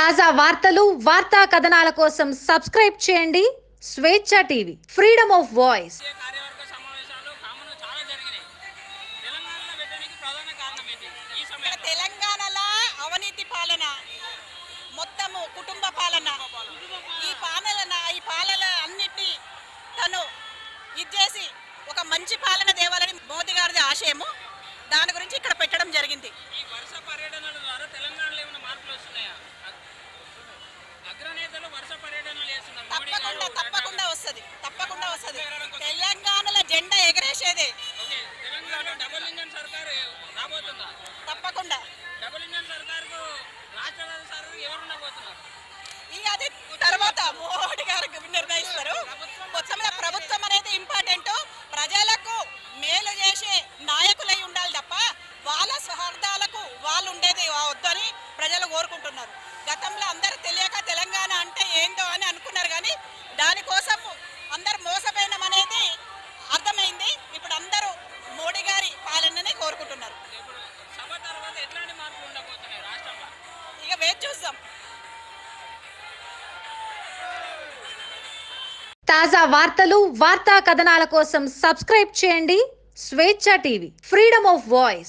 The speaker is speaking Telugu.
తాజా వార్తలు వార్తా కథనాల కోసం సబ్స్క్రైబ్ చేయండి. స్వేచ్ఛ టీవీ ఫ్రీడమ్ ఆఫ్ వాయిస్. తెలంగాణలో పెట్టడానికి ప్రధాన కారణం ఏంటి? ఈ ఇక్కడ సమయంలో తెలంగాణలో అవినీతి పాలన మొత్తము కుటుంబ పాలన. ఈ పాలన ఈ పాలన అన్నిటినీ తను ఇచ్చేసి ఒక మంచి పాలన తేవాలని మోదీ గారిది ఆశయము వస్తుంది తెలంగాణలో జెండా ఎగరేసేదే. తప్పకుండా. అది తర్వాత మోడీ గారు నిర్ణయిస్తారు. మొత్తం మీద ప్రభుత్వం అనేది ఇంపార్టెంట్ ప్రజలకు మేలు చేసే నాయకులై ఉండాలి తప్ప వాళ్ళ స్వార్థాలకు వాళ్ళు ఉండేది వద్దని ప్రజలు కోరుకుంటున్నారు. గతంలో అందరూ తెలియక తెలంగాణ కోరుకుంటున్నారు ఇప్పుడు సభ తర్వాత ఎట్లాంటి మార్పులు ఉండబోతున్నాయి రాష్ట్రంలో? ఇక వేచి చూద్దాం తాజా వార్తలు వార్తా కథనాల కోసం సబ్స్క్రైబ్ చేయండి స్వేచ్ఛ టీవీ. Freedom of voice